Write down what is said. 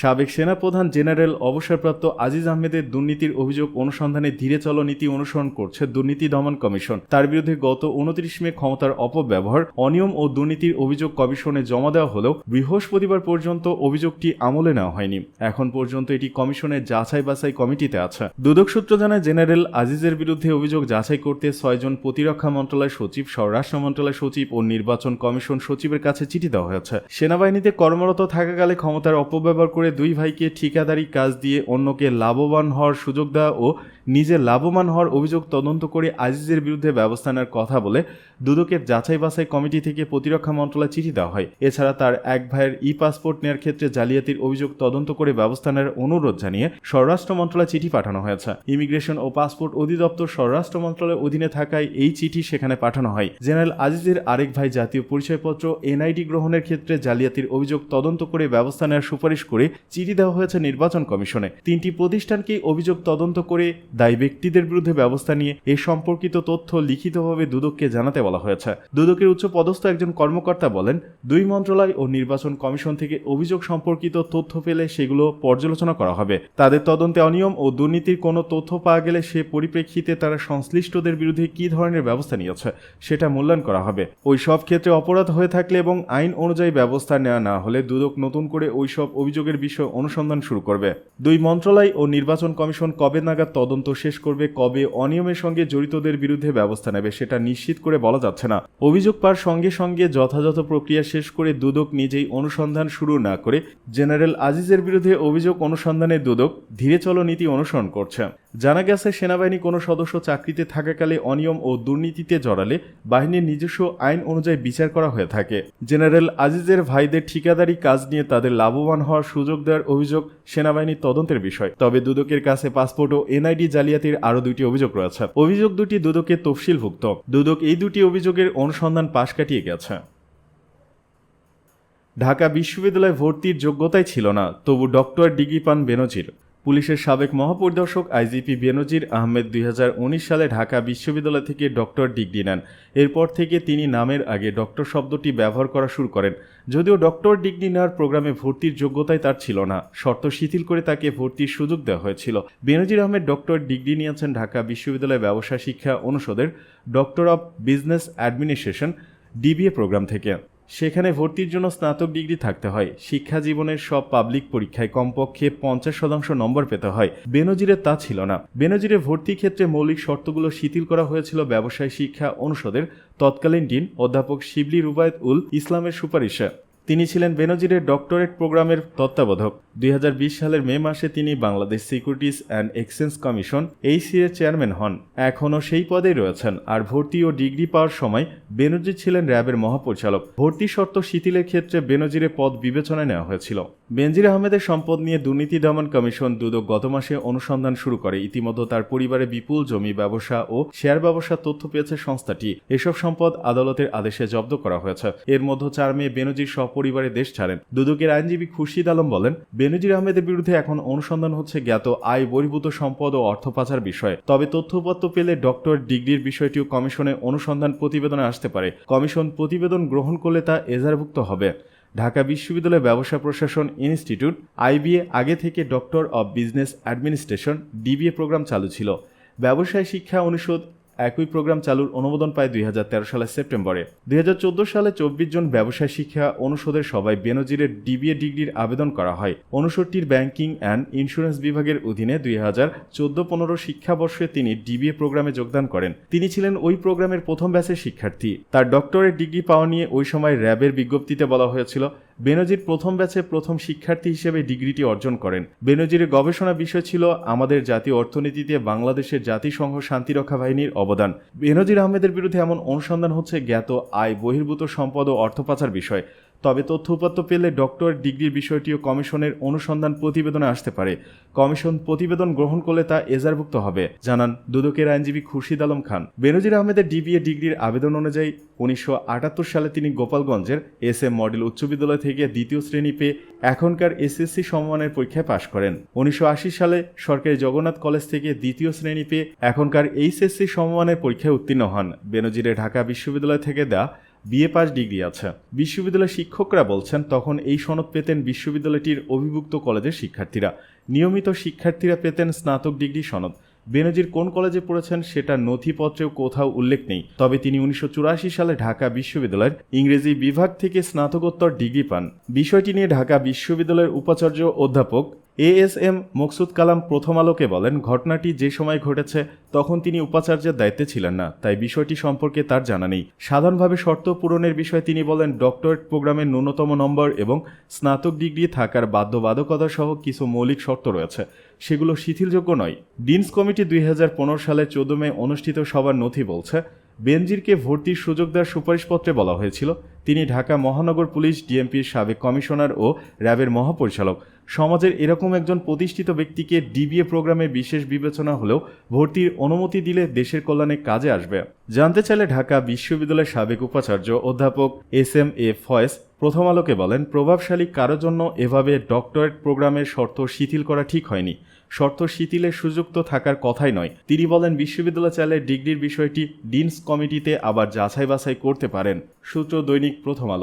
সাবেক সেনাপ্রধান জেনারেল অবসরপ্রাপ্ত আজিজ আহমেদের দুর্নীতির অভিযোগ অনুসন্ধানে ধীরে চলো নীতি অনুসরণ করছে দুর্নীতি দমন কমিশন। তার বিরুদ্ধে গত উনত্রিশ মে ক্ষমতার অপব্যবহার, অনিয়ম ও দুর্নীতির অভিযোগ কমিশনে জমা দেওয়া হলেও বৃহস্পতিবার পর্যন্ত অভিযোগটি আমলে নেওয়া হয়নি। এখন পর্যন্ত এটি কমিশনের যাচাই বাছাই কমিটিতে আছে। দুদক সূত্র জানায়, জেনারেল আজিজের বিরুদ্ধে অভিযোগ যাচাই করতে ছয়জন প্রতিরক্ষা মন্ত্রণালয় সচিব, স্বরাষ্ট্র মন্ত্রণালয় সচিব ও নির্বাচন কমিশন সচিবের কাছে চিঠি দেওয়া হয়েছে। সেনাবাহিনীতে কর্মরত থাকাকালে ক্ষমতার অপব্যবহার করে দুই ভাইকে ঠিকাদারি কাজ দিয়ে অন্যকে লাভবান হওয়ার সুযোগ দেওয়া ও নিজে লাভবান হওয়ার অভিযোগ তদন্ত করে আজিজের বিরুদ্ধে ব্যবস্থা নেওয়ার কথা বলে দুদকের যাচাই বাছাই কমিটি থেকে প্রতিরক্ষা মন্ত্রণালয় চিঠি দেওয়া হয়। এছাড়া তার এক ভাইয়ের ই পাসপোর্ট নেওয়ার ক্ষেত্রে জালিয়াতির অভিযোগ তদন্ত করে ব্যবস্থা নেওয়ার অনুরোধ জানিয়ে স্বরাষ্ট্র মন্ত্রণালয় চিঠি পাঠানো হয়েছে। ইমিগ্রেশন ও পাসপোর্ট অধিদপ্তর স্বরাষ্ট্র মন্ত্রণালয়ের অধীনে থাকায় এই চিঠি সেখানে পাঠানো হয়। জেনারেল আজিজের আরেক ভাই জাতীয় পরিচয়পত্র এনআইডি গ্রহণের ক্ষেত্রে জালিয়াতির অভিযোগ তদন্ত করে ব্যবস্থা নেওয়ার সুপারিশ করে চিঠি দেওয়া হয়েছে নির্বাচন কমিশনে। তিনটি প্রতিষ্ঠানকেই অভিযোগ তদন্ত করে দায়ী ব্যক্তিদের বিরুদ্ধে ব্যবস্থা নিয়ে এ সম্পর্কিত তথ্য লিখিতভাবে দুদককে জানাতে বলা হয়েছে। দুদকের উচ্চ পদস্থ একজন কর্মকর্তা বলেন, দুই মন্ত্রণালয় ও নির্বাচন কমিশন থেকে অভিযোগ সম্পর্কিত তথ্য পেলে সেগুলো পর্যালোচনা করা হবে। তাদের তদন্তে অনিয়ম ও দুর্নীতির কোনো তথ্য পাওয়া গেলে সে পরিপ্রেক্ষিতে তারা সংশ্লিষ্টদের বিরুদ্ধে কী ধরনের ব্যবস্থা নিয়েছে সেটা মূল্যায়ন করা হবে। ওই সব ক্ষেত্রে অপরাধ হয়ে থাকলে এবং আইন অনুযায়ী ব্যবস্থা নেওয়া না হলে দুদক নতুন করে ওই সব অভিযোগের বিষয়ে অনুসন্ধান শুরু করবে। দুই মন্ত্রণালয় ও নির্বাচন কমিশন কবে নাগাদ তদন্ত শেষ করবে কবে অনিয়মের সঙ্গে জড়িতদের বিরুদ্ধে ব্যবস্থা নেবে সেটা নিশ্চিত করে বলা যাচ্ছে না। অভিযোগ পাওয়ার সঙ্গে সঙ্গে যথাযথ প্রক্রিয়া শেষ করে দুদক নিজেই অনুসন্ধান শুরু না করে জেনারেল আজিজের বিরুদ্ধে অভিযোগ অনুসন্ধানে দুদক ধীরে চলো নীতি অনুসরণ করছে। জানা গেছে, সেনাবাহিনী কোনো সদস্য চাকরিতে থাকাকালে অনিয়ম ও দুর্নীতিতে জড়ালে বাহিনীর নিজস্ব আইন অনুযায়ী বিচার করা হয়ে থাকে। জেনারেল আজিজের ভাইদের ঠিকাদারি কাজ নিয়ে তাদের লাভবান হওয়ার সুযোগ দেওয়ার অভিযোগ সেনাবাহিনীর তদন্তের বিষয়। তবে দুদকের কাছে পাসপোর্ট ও এনআইডি জালিয়াতির আরও দুটি অভিযোগ রয়েছে। অভিযোগ দুটি দুদকের তফসিলভুক্ত। দুদক এই দুটি অভিযোগের অনুসন্ধান পাশ কাটিয়ে গেছে। ঢাকা বিশ্ববিদ্যালয়ে ভর্তির যোগ্যতাই ছিল না, তবু ডক্টর ডিগ্রি পান বেনজির। পুলিশের সাবেক মহাপরিদর্শক আইজিপি বেনজির আহমেদ দুই হাজার উনিশ সালে ঢাকা বিশ্ববিদ্যালয় থেকে ডক্টর ডিগ্রি নেন। এরপর থেকে তিনি নামের আগে ডক্টর শব্দটি ব্যবহার করা শুরু করেন। যদিও ডক্টর ডিগ্রি নেওয়ার প্রোগ্রামে ভর্তির যোগ্যতাই তার ছিল না। শর্ত শিথিল করে তাকে ভর্তির সুযোগ দেওয়া হয়েছিল। বেনজির আহমেদ ডক্টর ডিগ্রি নিয়েছেন ঢাকা বিশ্ববিদ্যালয় ব্যবসা শিক্ষা অনুষদের doctor of business administration, DBA programme থেকে। সেখানে ভর্তির জন্য স্নাতক ডিগ্রি থাকতে হয়। শিক্ষা জীবনের সব পাবলিক পরীক্ষায় কমপক্ষে পঞ্চাশ শতাংশ নম্বর পেতে হয়। বেনজিরে তা ছিল না। বেনজিরে ভর্তি ক্ষেত্রে মৌলিক শর্তগুলো শিথিল করা হয়েছিল ব্যবসায় শিক্ষা অনুষদের তৎকালীন ডিন অধ্যাপক শিবলি রুবায়ত উল ইসলামের সুপারিশে। তিনি ছিলেন বেনজিরের ডক্টরেট প্রোগ্রামের তত্ত্বাবধক দুই হাজার বিশ সালের মে মাসে তিনি Bangladesh securities and exchange commission Aisi এর চেয়ারম্যান হন। এখনও সেই পদেই রয়েছেন আর ভর্তি ও ডিগ্রি পাওয়ার সময় বেনজির ছিলেন র্যাবের মহাপরিচালক। ভর্তি শর্ত শিথিলের ক্ষেত্রে বেনজিরের পদ বিবেচনায় নেওয়া হয়েছিল। বেনজির আহমেদের সম্পদ নিয়ে দুর্নীতি দমন কমিশন দুদক গত মাসে অনুসন্ধান শুরু করে। ইতিমধ্যে তার পরিবারে বিপুল জমি ব্যবসা ও শেয়ার ব্যবসার তথ্য পেয়েছে সংস্থাটি। এসব সম্পদ আদালতের আদেশে জব্দ করা হয়েছে। এর মধ্যে চার মেয়ে বেনজির সপরিবারে দেশ ছাড়েন। দুদকের আইনজীবী খুরশিদ আলম বলেন, বেনজির আহমেদের বিরুদ্ধে এখন অনুসন্ধান হচ্ছে জ্ঞাত আয় বহির্ভূত সম্পদ ও অর্থ পাচার বিষয়ে। তবে তথ্যপত্র পেলে ডক্টর ডিগ্রির বিষয়টিও কমিশনে অনুসন্ধান প্রতিবেদনে আসতে পারে। কমিশন প্রতিবেদন গ্রহণ করলে তা এজারভুক্ত হবে। ঢাকা বিশ্ববিদ্যালয় ব্যবসা প্রশাসন ইনস্টিটিউট, আইবিএ, আগে থেকে doctor of business administration, DBA programme চালু ছিল। ব্যবসায় শিক্ষা অনুষদ একই প্রোগ্রাম চালুর অনুমোদন পায় দুই হাজার তেরো সালের সেপ্টেম্বরে। দুই হাজার চোদ্দ সালে চব্বিশ জন ব্যবসায় শিক্ষা অনুষদের সবাই বেনজিরের ডিবিএ ডিগ্রির আবেদন করা হয়। অনুষদটির ব্যাংকিং অ্যান্ড ইন্স্যুরেন্স বিভাগের অধীনে দুই হাজার চোদ্দ পনেরো শিক্ষাবর্ষে তিনি ডিবিএ প্রোগ্রামে যোগদান করেন। তিনি ছিলেন ওই প্রোগ্রামের প্রথম ব্যাচের শিক্ষার্থী। তার ডক্টরেট ডিগ্রি পাওয়া নিয়ে ওই সময় র্যাবের বিজ্ঞপ্তিতে বলা হয়েছিল বেনজির প্রথম ব্যাচে প্রথম শিক্ষার্থী হিসেবে ডিগ্রিটি অর্জন করেন। বেনজিরের গবেষণা বিষয় ছিল আমাদের জাতীয় অর্থনীতিতে বাংলাদেশের জাতিসংঘ শান্তিরক্ষা বাহিনীর অবদান। বেনজির আহমেদের বিরুদ্ধে এমন অনুসন্ধান হচ্ছে জ্ঞাত আয় বহির্ভূত সম্পদ ও অর্থ পাচার বিষয়। তবে তথ্য উপাত্ত পেলে ডক্টর ডিগ্রির বিষয়টিও কমিশনের অনুসন্ধান প্রতিবেদনে আসতে পারে। কমিশন প্রতিবেদন গ্রহণ করলে তা এজারভুক্ত হবে, জানান দুদকের আইনজীবী খুরশিদ আলম খান। বেনজির আহমেদের ডিবিএ ডিগ্রির আবেদন অনুযায়ী উনিশশো আটাত্তর সালে তিনি গোপালগঞ্জের এস এম মডেল উচ্চ বিদ্যালয় থেকে দ্বিতীয় শ্রেণি পেয়ে এখনকার এসএসসি সমমানের পরীক্ষায় পাশ করেন। উনিশশো আশি সালে সরকারি জগন্নাথ কলেজ থেকে দ্বিতীয় শ্রেণি পেয়ে এখনকার এইচএসসি সমমানের পরীক্ষায় উত্তীর্ণ হন। বেনজিরে ঢাকা বিশ্ববিদ্যালয় থেকে দেওয়া বিএ পাস ডিগ্রি আছে। বিশ্ববিদ্যালয়ের শিক্ষকরা বলছেন, তখন এই সনদ পেতেন বিশ্ববিদ্যালয়টির অভিভুক্ত কলেজের শিক্ষার্থীরা। নিয়মিত শিক্ষার্থীরা পেতেন স্নাতক ডিগ্রি সনদ। বেনজির কোন কলেজে পড়েছেন সেটা নথিপত্রেও কোথাও উল্লেখ নেই। তবে তিনি উনিশশো চুরাশি সালে ঢাকা বিশ্ববিদ্যালয়ের ইংরেজি বিভাগ থেকে স্নাতকোত্তর ডিগ্রি পান। বিষয়টি নিয়ে ঢাকা বিশ্ববিদ্যালয়ের উপাচার্য অধ্যাপক এ এস এম মকসুদ কালাম প্রথম আলোকে বলেন, ঘটনাটি যে সময় ঘটেছে তখন তিনি উপাচার্যের দায়িত্বে ছিলেন না, তাই বিষয়টি সম্পর্কে তার জানা নেই। সাধারণভাবে শর্ত পূরণের বিষয়ে তিনি বলেন, ডক্টরেট প্রোগ্রামের ন্যূনতম নম্বর এবং স্নাতক ডিগ্রি থাকার বাধ্যবাধকতা সহ কিছু মৌলিক শর্ত রয়েছে। সেগুলো শিথিলযোগ্য নয়। ডিনস কমিটি দুই হাজার সালের চোদ্দ মে অনুষ্ঠিত সবার নথি বলছে, বেনজিরকে ভর্তির সুযোগ দেওয়ার সুপারিশপত্রে বলা হয়েছিল। তিনি ঢাকা মহানগর পুলিশ, ডিএমপির সাবেক কমিশনার ও র্যাবের মহাপরিচালক। সমাজের এরকম একজন প্রতিষ্ঠিত ব্যক্তিকে ডিবিএ প্রোগ্রামে বিশেষ বিবেচনা হলেও ভর্তির অনুমতি দিলে দেশের কল্যাণে কাজে আসবে। জানতে চাইলে ঢাকা বিশ্ববিদ্যালয়ের সাবেক উপাচার্য অধ্যাপক এস এম এ ফয়েস প্রথম আলোকে বলেন, প্রভাবশালী কারোর জন্য এভাবে ডক্টরেট প্রোগ্রামের শর্ত শিথিল করা ঠিক হয়নি। শর্ত শিথিলের সুযোগ তো থাকার কথাই নয়। তিনি বলেন, বিশ্ববিদ্যালয় চাইলে ডিগ্রির বিষয়টি ডিনস কমিটিতে আবার যাচাই বাছাই করতে পারেন। সূত্র দৈনিক প্রথম আলো।